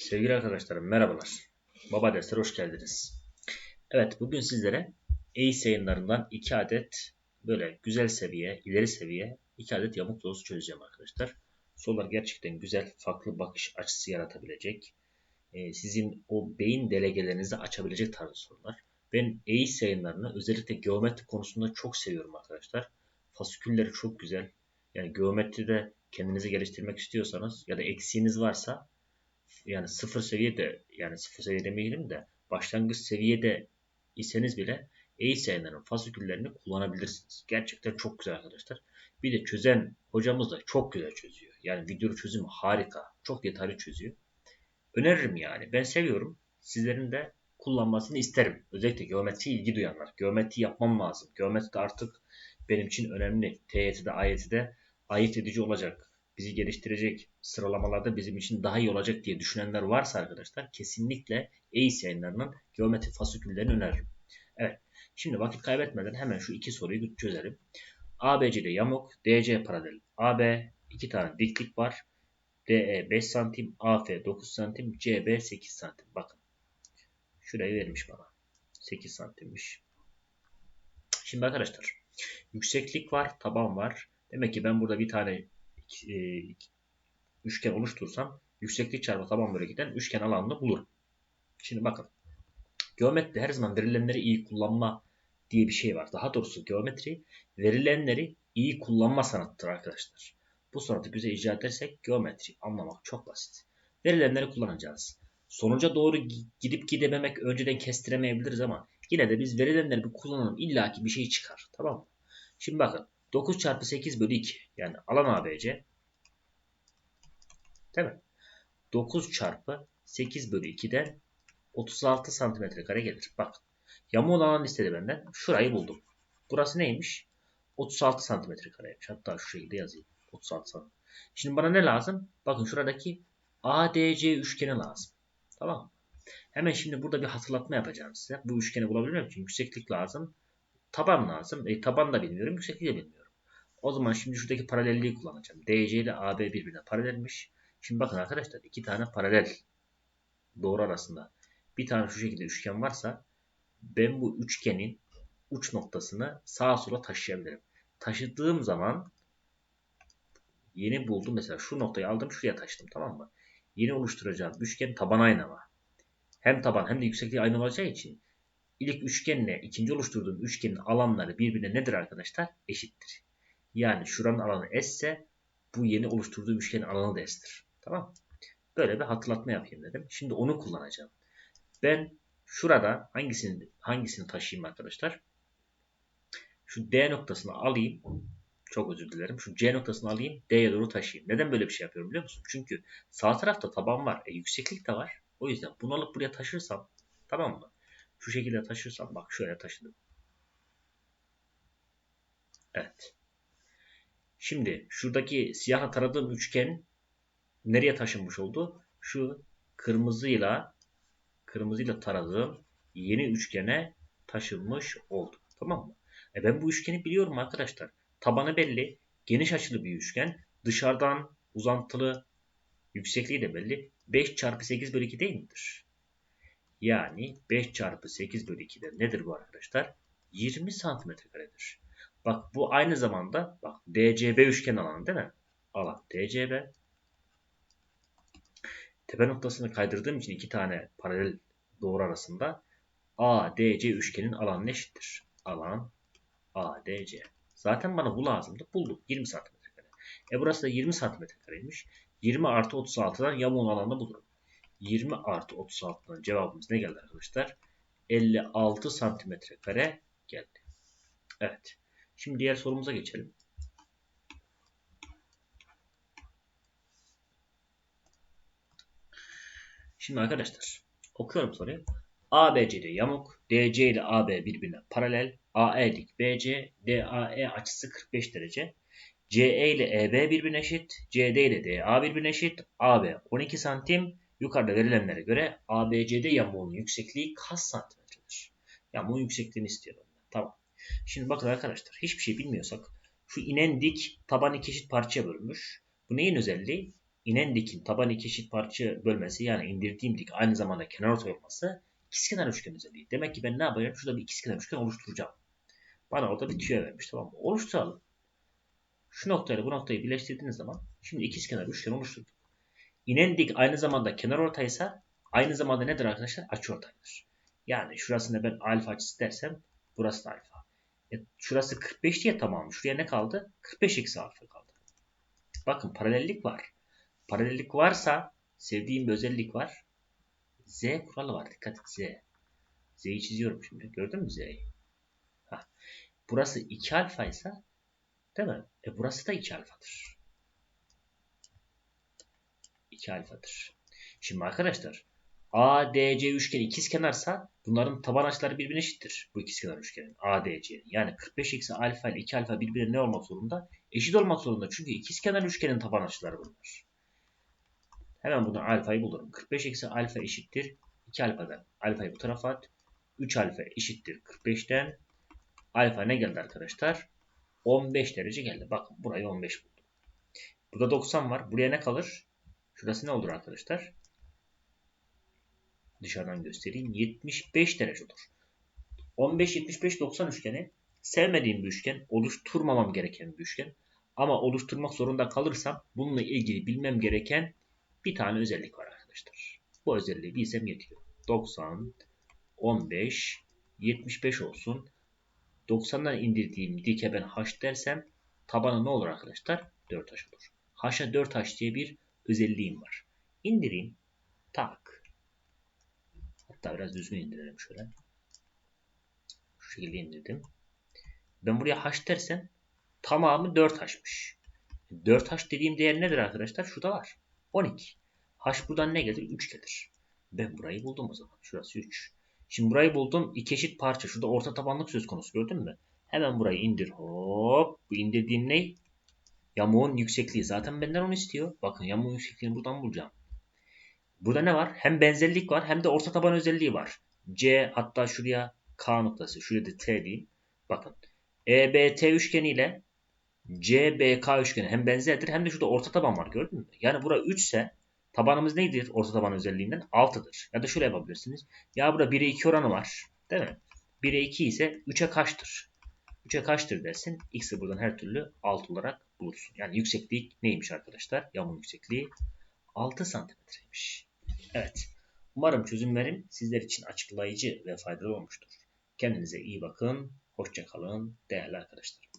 Sevgili arkadaşlarım merhabalar. Baba Dersler hoş geldiniz. Evet bugün sizlere EIS yayınlarından 2 adet böyle güzel seviye, ileri seviye 2 adet yamuk dolusu çözeceğim arkadaşlar. Sorular gerçekten güzel, farklı bakış açısı yaratabilecek. Ee, sizin o beyin delegelerinizi açabilecek tarzı sorular. Ben EIS yayınlarını özellikle geometri konusunda çok seviyorum arkadaşlar. Fasikülleri çok güzel. Yani geometride kendinizi geliştirmek istiyorsanız ya da eksiğiniz varsa yani sıfır seviyede yani sıfır seviye demeyelim de başlangıç seviyede iseniz bile EYSEN'lerin fasiküllerini kullanabilirsiniz. Gerçekten çok güzel arkadaşlar. Bir de çözen hocamız da çok güzel çözüyor. Yani video çözümü harika. Çok detaylı çözüyor. Öneririm yani. Ben seviyorum. Sizlerin de kullanmasını isterim. Özellikle geometri ilgi duyanlar. Geometri yapmam lazım. Geometri de artık benim için önemli. TYT'de, AYT'de ayırt edici olacak bizi geliştirecek sıralamalarda bizim için daha iyi olacak diye düşünenler varsa arkadaşlar kesinlikle EIS yayınlarının geometri fasiküllerini öneririm. Evet. Şimdi vakit kaybetmeden hemen şu iki soruyu çözelim. ABC'de yamuk, DC paralel. AB iki tane diklik var. DE 5 santim, AF 9 santim, CB 8 santim. Bakın. Şurayı vermiş bana. 8 santimmiş. Şimdi arkadaşlar yükseklik var, taban var. Demek ki ben burada bir tane e, üçgen oluşturursam yükseklik çarpı taban bölü giden üçgen alanını bulurum. Şimdi bakın. Geometri her zaman verilenleri iyi kullanma diye bir şey var. Daha doğrusu geometri verilenleri iyi kullanma sanatıdır arkadaşlar. Bu sanatı güzel icra edersek geometri anlamak çok basit. Verilenleri kullanacağız. Sonuca doğru gidip gidememek önceden kestiremeyebiliriz ama yine de biz verilenleri bir kullanalım. İlla ki bir şey çıkar. Tamam mı? Şimdi bakın 9 çarpı 8 bölü 2 yani alan ABC değil mi? 9 çarpı 8 bölü 2'den 36 santimetre kare gelir. Bak yamuğun alan istedi benden. Şurayı buldum. Burası neymiş? 36 santimetre kareymiş. Hatta şu şekilde yazayım. 36 santimetre. Şimdi bana ne lazım? Bakın şuradaki ADC üçgeni lazım. Tamam? Hemen şimdi burada bir hatırlatma yapacağım size. Bu üçgeni bulabilmem için yükseklik lazım. Taban lazım. E, taban da bilmiyorum. Yüksekliği de bilmiyorum. O zaman şimdi şuradaki paralelliği kullanacağım. DC ile AB birbirine paralelmiş. Şimdi bakın arkadaşlar iki tane paralel doğru arasında bir tane şu şekilde üçgen varsa ben bu üçgenin uç noktasını sağa sola taşıyabilirim. Taşıdığım zaman yeni buldum mesela şu noktayı aldım şuraya taşıdım tamam mı? Yeni oluşturacağım üçgen taban aynı ama. Hem taban hem de yüksekliği aynı olacağı için ilk üçgenle ikinci oluşturduğum üçgenin alanları birbirine nedir arkadaşlar? Eşittir. Yani şuranın alanı S ise bu yeni oluşturduğum üçgenin alanı da S'tir. Tamam Böyle bir hatırlatma yapayım dedim. Şimdi onu kullanacağım. Ben şurada hangisini hangisini taşıyayım arkadaşlar? Şu D noktasını alayım. Çok özür dilerim. Şu C noktasını alayım. D'ye doğru taşıyayım. Neden böyle bir şey yapıyorum biliyor musun? Çünkü sağ tarafta taban var. E, yükseklik de var. O yüzden bunu alıp buraya taşırsam tamam mı? Şu şekilde taşırsam bak şöyle taşıdım. Evet. Şimdi şuradaki siyahla taradığım üçgen nereye taşınmış oldu? Şu kırmızıyla kırmızıyla taradığım yeni üçgene taşınmış oldu. Tamam mı? E ben bu üçgeni biliyorum arkadaşlar. Tabanı belli. Geniş açılı bir üçgen. Dışarıdan uzantılı yüksekliği de belli. 5 çarpı 8 bölü 2 değil midir? Yani 5 çarpı 8 bölü 2'de nedir bu arkadaşlar? 20 santimetre karedir. Bak bu aynı zamanda bak DCB üçgen alanı değil mi? Alan DCB. Tepe noktasını kaydırdığım için iki tane paralel doğru arasında ADC üçgenin alanı eşittir. Alan ADC. Zaten bana bu lazımdı. Buldum. 20 cm kare. E burası da 20 cm kareymiş. 20 artı 36'dan yamuğun alanını bulurum. 20 artı 36'dan cevabımız ne geldi arkadaşlar? 56 cm kare geldi. Evet. Şimdi diğer sorumuza geçelim. Şimdi arkadaşlar okuyorum soruyu. ABC'de yamuk, DC ile AB birbirine paralel, AE dik BC, DAE açısı 45 derece. CE ile EB birbirine eşit, CD ile DA birbirine eşit, AB 12 santim. Yukarıda verilenlere göre ABC'de yamuğun yüksekliği kaç santimetredir? Yamuğun yüksekliğini istiyorum. Tamam. Şimdi bakın arkadaşlar hiçbir şey bilmiyorsak şu inen dik taban iki eşit parçaya bölünmüş. Bu neyin özelliği? inen dikin taban iki eşit parça bölmesi yani indirdiğim dik aynı zamanda kenarortay olması ikizkenar üçgen özelliği. Demek ki ben ne yapacağım? Şurada bir ikizkenar üçgen oluşturacağım. Bana orada bir tüyo vermiş tamam mı? Oluşturalım. Şu noktayla bu noktayı birleştirdiğiniz zaman şimdi ikizkenar üçgen oluşturduk. İnen dik aynı zamanda kenar ortaysa aynı zamanda nedir arkadaşlar? Açı ortaydır. Yani şurasında ben alfa açısı dersem burası da alfa. Şurası 45 diye tamam. Şuraya ne kaldı? 45 eksi alfa kaldı. Bakın paralellik var. Paralellik varsa sevdiğim bir özellik var. Z kuralı var. Dikkat et Z. Z'yi çiziyorum şimdi. Gördün mü Z'yi? Burası 2 alfa ise değil mi? E burası da 2 alfadır. 2 alfadır. Şimdi arkadaşlar ADC üçgeni ikizkenarsa bunların taban açıları birbirine eşittir. Bu ikizkenar üçgenin ADC. Yani 45 eksi alfa ile 2 alfa birbirine ne olmak zorunda? Eşit olmak zorunda. Çünkü ikizkenar üçgenin taban açıları bunlar. Hemen buradan alfayı bulurum. 45 eksi alfa eşittir. 2 alfadan alfayı bu tarafa at. 3 alfa eşittir 45'ten. Alfa ne geldi arkadaşlar? 15 derece geldi. Bakın burayı 15 buldum. Burada 90 var. Buraya ne kalır? Şurası ne olur arkadaşlar? Dışarıdan göstereyim. 75 derece olur. 15, 75, 90 üçgeni sevmediğim bir üçgen. Oluşturmamam gereken bir üçgen. Ama oluşturmak zorunda kalırsam bununla ilgili bilmem gereken bir tane özellik var arkadaşlar. Bu özelliği bilsem yetiyor. 90, 15, 75 olsun. 90'dan indirdiğim dike ben h dersem tabanı ne olur arkadaşlar? 4h olur. h'a 4h diye bir özelliğim var. İndireyim. Tak. Hatta biraz düzgün indirelim şöyle. Şu şekilde indirdim. Ben buraya h dersem tamamı 4h'mış. 4h dediğim değer nedir arkadaşlar? Şurada var. 12. h buradan ne gelir? 3 gelir. Ben burayı buldum o zaman. Şurası 3. Şimdi burayı buldum. İki eşit parça. Şurada orta tabanlık söz konusu gördün mü? Hemen burayı indir. Hop. Bu indirdiğim ne? Yamuğun yüksekliği. Zaten benden onu istiyor. Bakın yamuğun yüksekliğini buradan bulacağım. Burada ne var? Hem benzerlik var hem de orta taban özelliği var. C hatta şuraya K noktası. Şuraya da T diyeyim. Bakın. EBT üçgeni ile CBK üçgeni hem benzerdir hem de şurada orta taban var gördün mü? Yani bura 3 ise Tabanımız nedir? Orta taban özelliğinden 6'dır. Ya da şöyle yapabilirsiniz. Ya burada 1'e 2 oranı var. Değil mi? 1'e 2 ise 3'e kaçtır? 3'e kaçtır dersin. X'i buradan her türlü 6 olarak bulursun. Yani yükseklik neymiş arkadaşlar? Yamun yüksekliği 6 santimetreymiş. Evet. Umarım çözümlerim sizler için açıklayıcı ve faydalı olmuştur. Kendinize iyi bakın. Hoşçakalın değerli arkadaşlar.